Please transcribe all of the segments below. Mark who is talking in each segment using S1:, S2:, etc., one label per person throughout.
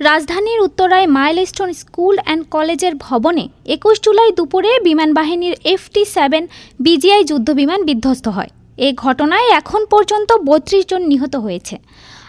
S1: রাজধানীর উত্তরায় milestone school and কলেজের ভবনে একুশ জুলাই দুপুরে বিমান বাহিনীর এফটি সেভেন বিজিআই যুদ্ধবিমান বিধ্বস্ত হয়। এ ঘটনায় এখন পর্যন্ত বত্রিশ জন নিহত হয়েছে।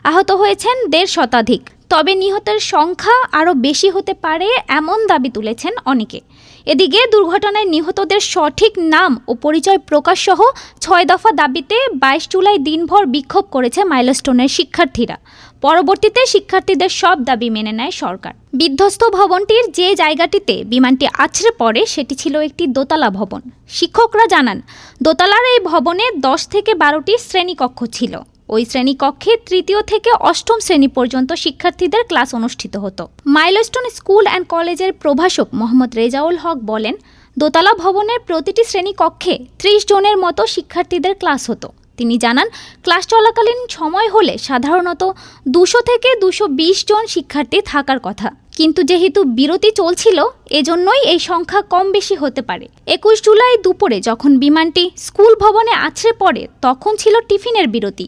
S1: আহত হয়েছেন দেড় শতাধিক। তবে নিহতের সংখ্যা আরও বেশি হতে পারে এমন দাবি তুলেছেন অনেকে। এদিকে দুর্ঘটনায় নিহতদের সঠিক নাম ও পরিচয় প্রকাশসহ ছয় দফা দাবিতে বাইশ জুলাই দিনভর বিক্ষোভ করেছে মাইলস্টোনের শিক্ষার্থীরা। পরবর্তীতে শিক্ষার্থীদের সব দাবি মেনে নেয় সরকার। বিধ্বস্ত ভবনটির যে জায়গাটিতে বিমানটি আছড়ে পড়ে, সেটি ছিল একটি দোতলা ভবন। শিক্ষকরা জানান, দোতলার এই ভবনে দশ থেকে বারোটি শ্রেণীকক্ষ ছিল। ওই শ্রেণীকক্ষে তৃতীয় থেকে অষ্টম শ্রেণি পর্যন্ত শিক্ষার্থীদের ক্লাস অনুষ্ঠিত হতো। মাইলস্টোন স্কুল অ্যান্ড কলেজের প্রভাষক মোহাম্মদ রেজাউল হক বলেন, দোতলা ভবনের প্রতিটি শ্রেণীকক্ষে ত্রিশ জনের মতো শিক্ষার্থীদের ক্লাস হতো। তিনি জানান, ক্লাস চলাকালীন সময় হলে সাধারণত দুশো থেকে দুশো জন শিক্ষার্থী থাকার কথা। কিন্তু যেহেতু বিরতি চলছিল, এজন্যই এই সংখ্যা কম বেশি হতে পারে। একুশ জুলাই দুপুরে যখন বিমানটি স্কুল ভবনে আছড়ে পড়ে, তখন ছিল টিফিনের বিরতি।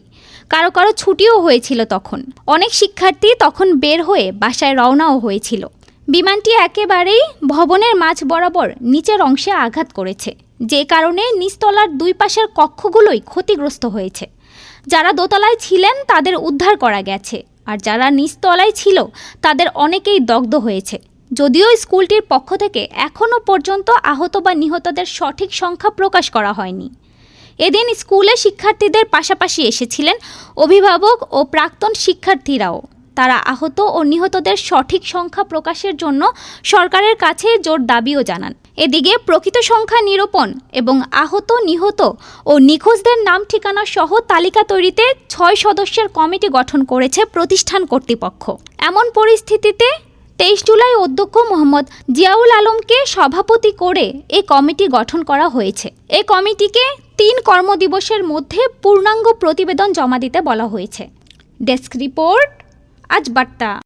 S1: কারও কারও ছুটিও হয়েছিল তখন। অনেক শিক্ষার্থী তখন বের হয়ে বাসায় রওনাও হয়েছিল। বিমানটি একেবারেই ভবনের মাঝ বরাবর নিচের অংশে আঘাত করেছে, যে কারণে নিচতলার দুই পাশের কক্ষগুলোই ক্ষতিগ্রস্ত হয়েছে। যারা দোতলায় ছিলেন, তাদের উদ্ধার করা গেছে, আর যারা নিচতলায় ছিল, তাদের অনেকেই দগ্ধ হয়েছে। যদিও স্কুলটির পক্ষ থেকে এখনও পর্যন্ত আহত বা নিহতদের সঠিক সংখ্যা প্রকাশ করা হয়নি। এদিন স্কুলে শিক্ষার্থীদের পাশাপাশি এসেছিলেন অভিভাবক ও প্রাক্তন শিক্ষার্থীরাও। তারা আহত ও নিহতদের সঠিক সংখ্যা প্রকাশের জন্য সরকারের কাছে জোর দাবিও জানান। এদিকে প্রকৃত সংখ্যা নিরূপণ এবং আহত, নিহত ও নিখোঁজদের নাম ঠিকানা সহ তালিকা তৈরিতে ছয় সদস্যের কমিটি গঠন করেছে প্রতিষ্ঠান কর্তৃপক্ষ। এমন পরিস্থিতিতে তেইশ জুলাই অধ্যক্ষ মোহাম্মদ জিয়াউল আলমকে সভাপতি করে এ কমিটি গঠন করা হয়েছে। এ কমিটিকে তিন কর্মদিবসের মধ্যে পূর্ণাঙ্গ প্রতিবেদন জমা দিতে বলা হয়েছে। Desk report. আজ বার্তা।